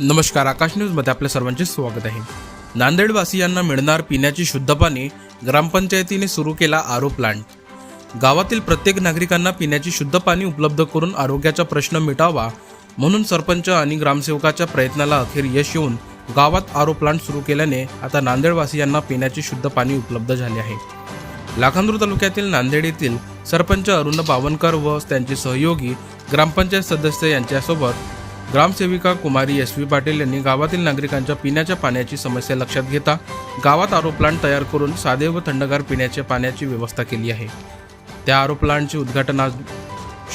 नमस्कार आकाश न्यूजमध्ये आपल्या सर्वांचे स्वागत आहे. नांदेडवासियांना मिळणार पिण्याची शुद्ध पाणी ग्रामपंचायतीने सुरू केला आरो प्लांट गावातील प्रत्येक नागरिकांना पिण्याची शुद्ध पाणी उपलब्ध करून आरोग्याचा प्रश्न मिटावा म्हणून सरपंच आणि ग्रामसेवकाच्या प्रयत्नाला अखेर यश येऊन गावात आरो प्लांट सुरू केल्याने आता नांदेडवासियांना पिण्याचे शुद्ध पाणी उपलब्ध झाले आहे. लाखांदूर तालुक्यातील नांदेड येथील सरपंच अरुण बावनकर व त्यांचे सहयोगी ग्रामपंचायत सदस्य यांच्यासोबत ग्रामसेविका कुमारी एस व्ही पाटील यांनी गावातील नागरिकांच्या पिण्याच्या पाण्याची समस्या लक्षात घेता गावात आरो प्लांट तयार करून साधे व थंडगार पिण्याच्या पाण्याची व्यवस्था केली आहे. त्या आरो प्लांटचे उद्घाटन आज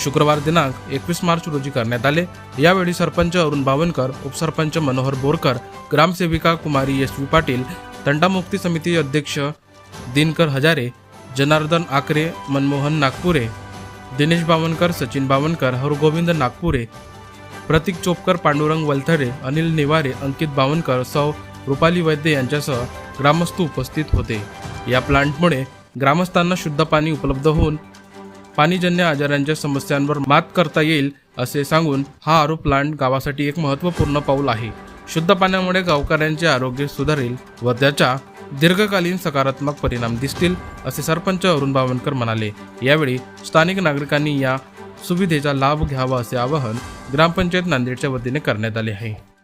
शुक्रवार दिनांक एकवीस मार्च रोजी करण्यात आले. यावेळी सरपंच अरुण बावनकर उपसरपंच मनोहर बोरकर ग्रामसेविका कुमारी एस व्ही पाटील तंटामुक्ती समिती अध्यक्ष दिनकर हजारे जनार्दन आकरे मनमोहन नागपुरे दिनेश बावनकर सचिन बावनकर हरगोविंद नागपुरे प्रतीक चोपकर पांडुरंग वलथरे अनिल नेवारे अंकित बावनकर सौ रुपाली वैद्य यांच्यासह ग्रामस्थ उपस्थित होते. या प्लांटमुळे ग्रामस्थांना शुद्ध पाणी उपलब्ध होऊन पाणीजन्य आजारांच्या समस्यांवर मात करता येईल असे सांगून हा आरोप प्लांट गावासाठी एक महत्त्वपूर्ण पाऊल आहे. शुद्ध पाण्यामुळे गावकऱ्यांचे आरोग्य सुधारेल व त्याच्या दीर्घकालीन सकारात्मक परिणाम दिसतील असे सरपंच अरुण बावनकर म्हणाले. यावेळी स्थानिक नागरिकांनी या सुविधेचा लाभ घ्यावा असे आवाहन ग्रामपंचायत नांदेडच्या वतीने करण्यात आले आहे.